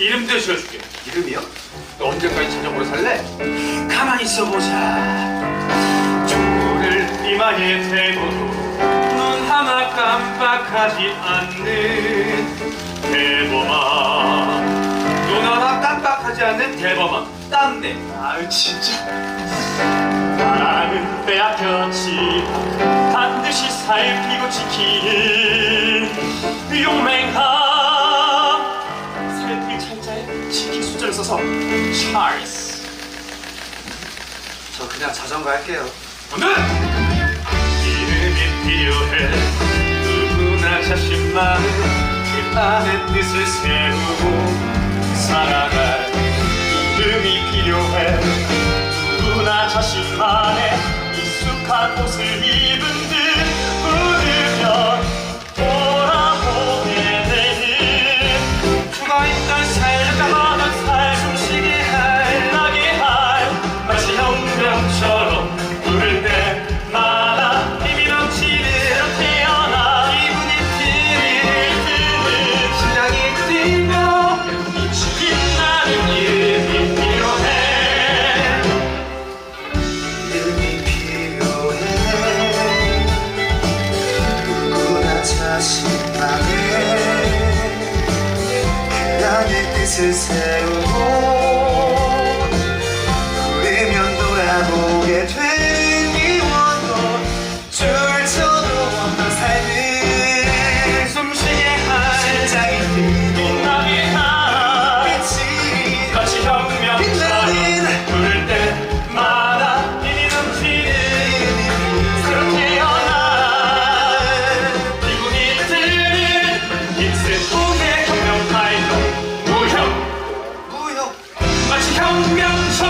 이름도 지어줄게. 이름이요? 너 언제까지 자전거로 살래? 가만히 있어보자. 조를 이마에 대고도 눈 하나 깜빡하지 않는 대범아. 눈 하나 깜빡하지 않는 대범아. 땀내. 아유 진짜 나는 빼앗겼지 반드시 살피고 지키는 용맹함 숫자를 써서 찰스 저 그냥 자전거 할게요. 오늘 이름이 필요해. 누구나 그 안의 뜻을 세우고 살아갈 이름이 필요해. 누구나 자신만의 익숙한 옷을 입은 듯 자신만의 그 안의 뜻을 세우고 익스